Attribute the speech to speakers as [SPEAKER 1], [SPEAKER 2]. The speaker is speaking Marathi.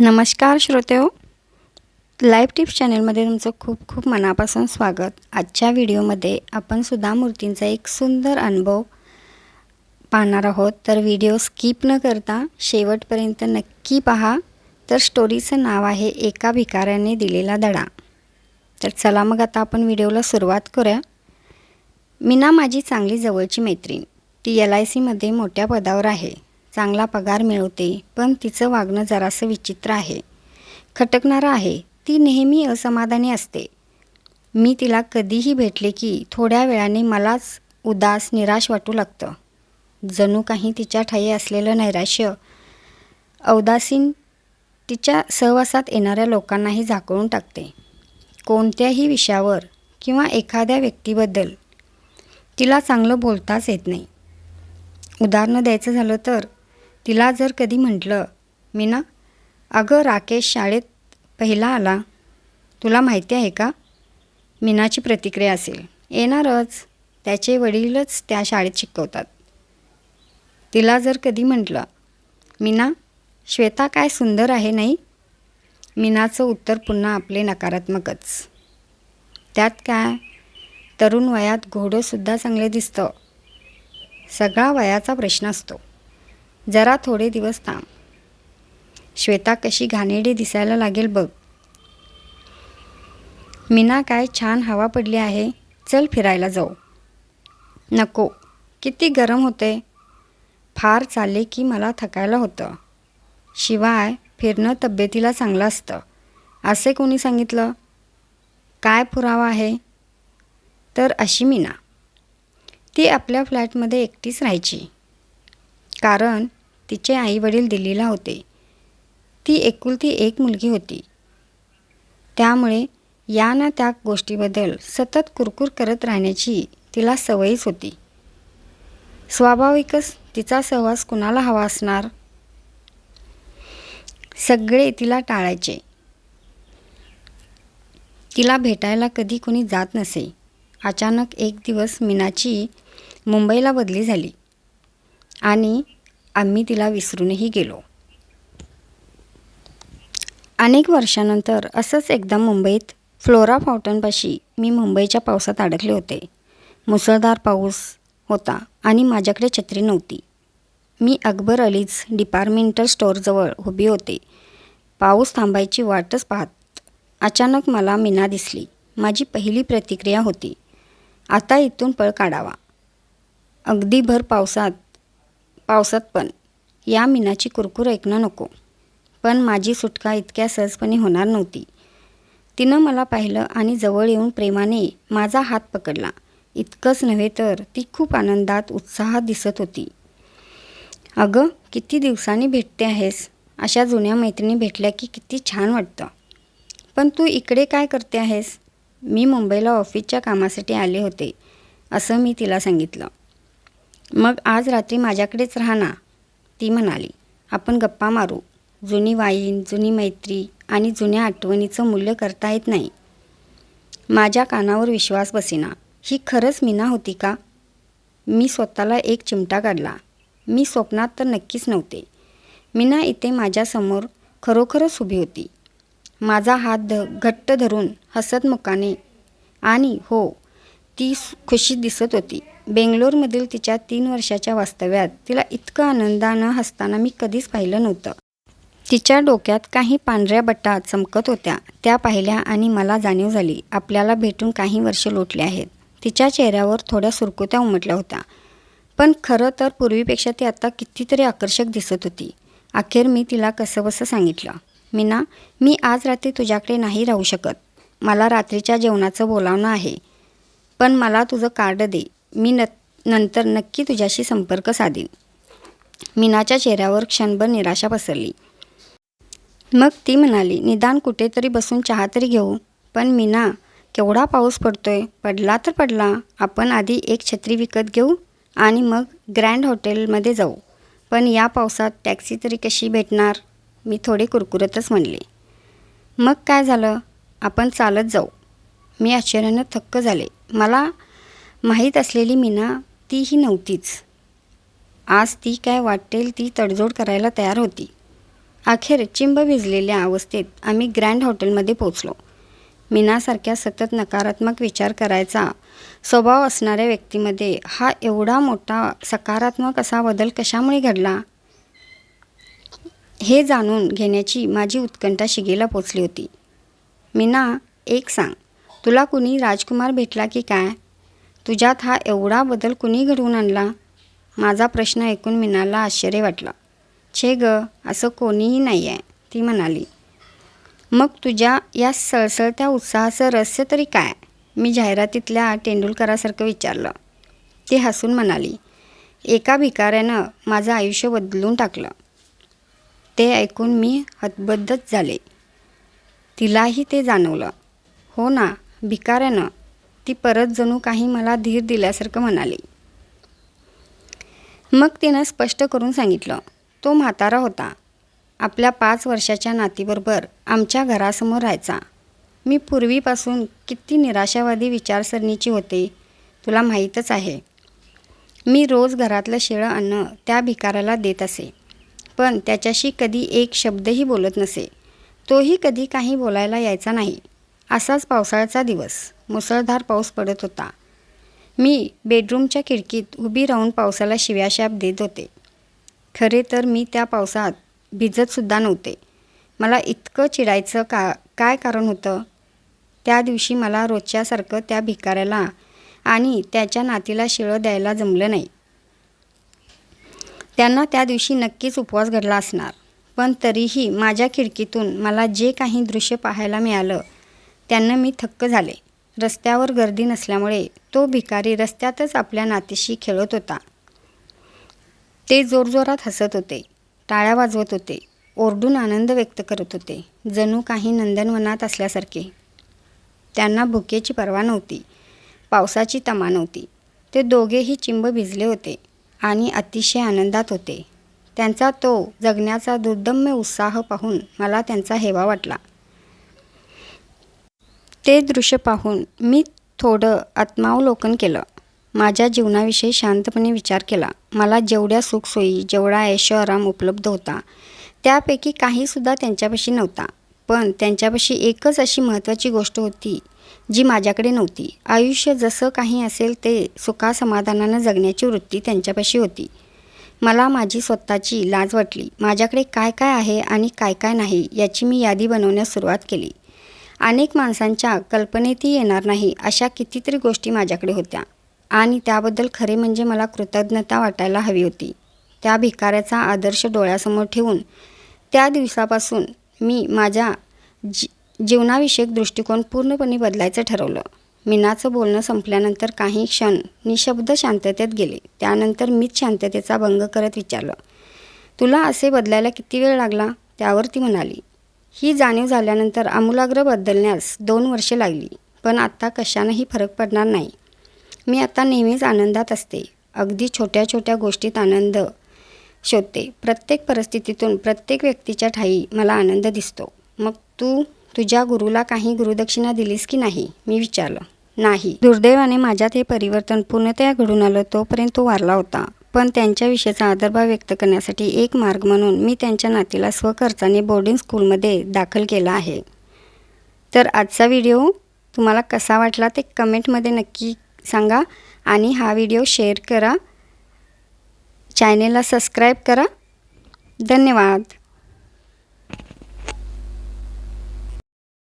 [SPEAKER 1] नमस्कार श्रोतेहो लाईव्ह टिप्स चॅनलमध्ये तुमचं खूप खूप मनापासून स्वागत. आजच्या व्हिडिओमध्ये आपण सुद्धा मूर्तींचा एक सुंदर अनुभव पाहणार आहोत. तर व्हिडिओ स्किप न करता शेवटपर्यंत नक्की पहा. तर स्टोरीचं नाव आहे एका भिकाऱ्याने दिलेला धडा. तर चला मग आता आपण व्हिडिओला सुरुवात करूया. मीना माझी चांगली जवळची मैत्रीण. ती एल आय सीमध्ये मोठ्या पदावर आहे. चांगला पगार मिळवते पण तिचं वागणं जरासं विचित्र आहे. खटकणारं आहे. ती नेहमी असमाधानी असते. मी तिला कधीही भेटले की थोड्या वेळाने मलाच उदास निराश वाटू लागतं. जणू काही तिच्या ठाई असलेलं नैराश्य औदासीन तिच्या सहवासात येणाऱ्या लोकांनाही झाकळून टाकते. कोणत्याही विषयावर किंवा एखाद्या व्यक्तीबद्दल तिला चांगलं बोलताच येत नाही. उदाहरणं द्यायचं झालं तर तिला जर कधी म्हटलं मी ना अगं राकेश शाळेत पहिला आला. तुला माहिती आहे का? मीनाची प्रतिक्रिया असेल. येणारच. त्याचे वडीलच त्या शाळेत शिकवतात. तिला जर कधी म्हटलं मीना श्वेता काय सुंदर आहे नाही? मीनाचं उत्तर पुन्हा आपले नकारात्मकच. त्यात काय? तरुण वयात घोडंसुद्धा चांगले दिसतं. सगळा वयाचा प्रश्न असतो. जरा थोडे दिवस थांब. श्वेता कशी घाणेडी दिसायला लागेल बघ. मीना काय छान हवा पडली आहे चल फिरायला जाऊ. नको किती गरम होते. फार चालले की मला थकायला होतं. शिवाय फिरणं तब्येतीला चांगलं असतं. असे कोणी सांगितलं? काय पुरावा आहे? तर अशी मीना. ती आपल्या फ्लॅटमध्ये एकटीच राहायची. कारण तिचे आईवडील दिल्लीला होते. ती एकुलती एक मुलगी होती. त्यामुळे या ना त्या गोष्टीबद्दल सतत कुरकुर करत राहण्याची तिला सवयच होती. स्वाभाविकच तिचा सहवास कुणाला हवा असणार? सगळे तिला टाळायचे. तिला भेटायला कधी कोणी जात नसे. अचानक एक दिवस मीनाची मुंबईला बदली झाली. आणि आम्ही तिला विसरूनही गेलो. अनेक वर्षानंतर असंच एकदा मुंबईत फ्लोरा फाउंटनपाशी मी मुंबईच्या पावसात अडकले होते. मुसळधार पाऊस होता आणि माझ्याकडे छत्री नव्हती. मी अकबर अलीज डिपार्टमेंटल स्टोअरजवळ उभी होते. पाऊस थांबायची वाटच पाहत अचानक मला मीना दिसली. माझी पहिली प्रतिक्रिया होती आता इथून पळ काढावा. अगदी भर पावसात पावसात पण. या मीनाची कुरकुर ऐकणं नको. पण माझी सुटका इतक्या सहजपणे होणार नव्हती. तिनं मला पाहिलं आणि जवळ येऊन प्रेमाने माझा हात पकडला. इतकंच नव्हे तर ती खूप आनंदात उत्साहात दिसत होती. अगं किती दिवसांनी भेटते आहेस? अशा जुन्या मैत्रिणी भेटल्या की किती छान वाटतं. पण तू इकडे काय करते आहेस? मी मुंबईला ऑफिसच्या कामासाठी आले होते असं मी तिला सांगितलं. मग आज रात्री माझ्याकडेच राहा ना. ती म्हणाली. आपण गप्पा मारू. जुनी वाईन जुनी मैत्री आणि जुन्या आठवणीचं मूल्य करता येत नाही. माझ्या कानावर विश्वास बसेना. ही खरंच मीना होती का? मी स्वतःला एक चिमटा काढला. मी स्वप्नात तर नक्कीच नव्हते. मीना इथे माझ्यासमोर खरोखरच उभी होती. माझा हात ध घट्ट धरून हसत मुकाने आणि हो ती खुशी दिसत होती. बेंगलोरमधील तिच्या तीन वर्षाच्या वास्तव्यात तिला इतकं आनंदानं हसताना मी कधीच पाहिलं नव्हतं. तिच्या डोक्यात काही पांढऱ्या बट्टा चमकत होत्या. त्या पाहिल्या आणि मला जाणीव झाली आपल्याला भेटून काही वर्ष लोटले आहेत. तिच्या चेहऱ्यावर थोड्या सुरकुत्या उमटल्या होत्या. पण खरं तर पूर्वीपेक्षा ती आता कितीतरी आकर्षक दिसत होती. अखेर मी तिला कसंबसं सांगितलं मीना मी आज रात्री तुझ्याकडे नाही राहू शकत. मला रात्रीच्या जेवणाचं बोलावणं आहे. पण मला तुझं कार्ड दे. मी न नंतर नक्की तुझ्याशी संपर्क साधेन. मीनाच्या चेहऱ्यावर क्षणभर निराशा पसरली. मग ती म्हणाली निदान कुठेतरी बसून चहा तरी घेऊ. पण मीना केवढा पाऊस पडतोय? पडला तर पडला. आपण आधी एक छत्री विकत घेऊ आणि मग ग्रँड हॉटेलमध्ये जाऊ. पण या पावसात टॅक्सी तरी कशी भेटणार? मी थोडे कुरकुरतच म्हणले. मग काय झालं? आपण चालत जाऊ. मी आश्चर्यानं थक्क झाले. मला माहीत असलेली मीना तीही नव्हतीच. आज ती काय वाटेल ती तडजोड करायला तयार होती. अखेर चिंब भिजलेल्या अवस्थेत आम्ही ग्रँड हॉटेलमध्ये पोचलो मीनासारख्या सतत नकारात्मक विचार करायचा स्वभाव असणाऱ्या व्यक्तीमध्ये हा एवढा मोठा सकारात्मक असा बदल कशामुळे घडला? हे जाणून घेण्याची माझी उत्कंठा शिगेला पोचली होती. मीना एक सांग. तुला कुणी राजकुमार भेटला की काय? तुझ्यात हा एवढा बदल कुणी घडवून आणला? माझा प्रश्न ऐकून मीनाला आश्चर्य वाटलं. छे ग असं कोणीही नाही आहे ती म्हणाली. मग तुझ्या या सळसळत्या उत्साहाचं रहस्य तरी काय? मी जाहिरातीतल्या तेंडुलकरासारखं विचारलं. ती हसून म्हणाली एका भिकाऱ्यानं माझं आयुष्य बदलून टाकलं. ते ऐकून मी हतबद्धच झाले. तिलाही ते जाणवलं. हो ना भिकाऱ्यानं ती परत जणू काही मला धीर दिल्यासारखं म्हणाली. मग तिनं स्पष्ट करून सांगितलं तो म्हातारा होता. आपल्या पाच वर्षाच्या नातीबरोबर आमच्या घरासमोर राहायचा. मी पूर्वीपासून किती निराशावादी विचारसरणीची होते तुला माहीतच आहे. मी रोज घरातलं शिळं अन्न त्या भिकाऱ्याला देत असे. पण त्याच्याशी कधी एक शब्दही बोलत नसे. तोही कधी काही बोलायला यायचा नाही. असाच पावसाळ्याचा दिवस. मुसळधार पाऊस पडत होता. मी बेडरूमच्या खिडकीत उभी राहून पावसाला शिव्याशाप देत होते. खरे तर मी त्या पावसात भिजतसुद्धा नव्हते. मला इतकं चिडायचं का काय कारण होतं? त्या दिवशी मला रोजच्यासारखं त्या भिकाऱ्याला आणि त्याच्या नातीला शिळं द्यायला जमलं नाही. त्यांना त्या दिवशी नक्कीच उपवास घडला असणार. पण तरीही माझ्या खिडकीतून मला जे काही दृश्य पाहायला मिळालं त्यांना मी थक्क झाले. रस्त्यावर गर्दी नसल्यामुळे तो भिकारी रस्त्यातच आपल्या नातीशी खेळत होता. ते जोरजोरात हसत होते टाळ्या वाजवत होते ओरडून आनंद व्यक्त करत होते जणू काही नंदनवनात असल्यासारखे. त्यांना भुकेची पर्वा नव्हती पावसाची तमा नव्हती. ते दोघेही चिंब भिजले होते आणि अतिशय आनंदात होते. त्यांचा तो जगण्याचा दुर्दम्य उत्साह पाहून मला त्यांचा हेवा वाटला. ते दृश्य पाहून मी थोडं आत्मावलोकन केलं. माझ्या जीवनाविषयी शांतपणे विचार केला. मला जेवढ्या सुखसोयी जेवढा ऐशो आराम उपलब्ध होता त्यापैकी काहीसुद्धा त्यांच्यापाशी नव्हता. पण त्यांच्यापाशी एकच अशी महत्त्वाची गोष्ट होती जी माझ्याकडे नव्हती. आयुष्य जसं काही असेल ते सुखासमाधानानं जगण्याची वृत्ती त्यांच्यापाशी होती. मला माझी स्वतःची लाज वाटली. माझ्याकडे काय काय आहे आणि काय काय नाही याची मी यादी बनवण्यास सुरुवात केली. अनेक माणसांच्या कल्पनेतही येणार नाही अशा कितीतरी गोष्टी माझ्याकडे होत्या. आणि त्याबद्दल खरे म्हणजे मला कृतज्ञता वाटायला हवी होती. त्या भिकाऱ्याचा आदर्श डोळ्यासमोर ठेवून त्या दिवसापासून मी माझ्या जी जीवनाविषयक दृष्टिकोन पूर्णपणे बदलायचं ठरवलं. मीनाचं बोलणं संपल्यानंतर काही क्षण निशब्द शांततेत गेले. त्यानंतर मीच शांततेचा भंग करत विचारलं तुला असे बदलायला किती वेळ लागला? त्यावर ती म्हणाली ही जाणीव झाल्यानंतर आमूलाग्र बदलण्यास दोन वर्षे लागली पण आत्ता कशानंही फरक पडणार नाही. मी आता नेहमीच आनंदात असते. अगदी छोट्या छोट्या गोष्टीत आनंद शोधते. प्रत्येक परिस्थितीतून प्रत्येक व्यक्तीच्या ठाई मला आनंद दिसतो. मग तू तुझ्या गुरुला काही गुरुदक्षिणा दिलीस की नाही? मी विचारलं. नाही. दुर्दैवाने माझ्यात हे परिवर्तन पूर्णतया घडून आलं तोपर्यंत तो वारला होता. पण त्यांच्याविषयीचा आदरभाव व्यक्त करण्यासाठी एक मार्ग म्हणून मी त्यांच्या नातीला स्वखर्चाने बोर्डिंग स्कूलमध्ये दाखल केला आहे. तर आजचा व्हिडिओ तुम्हाला कसा वाटला ते कमेंटमध्ये नक्की सांगा आणि हा व्हिडिओ शेअर करा. चॅनेलला सबस्क्राईब करा. धन्यवाद.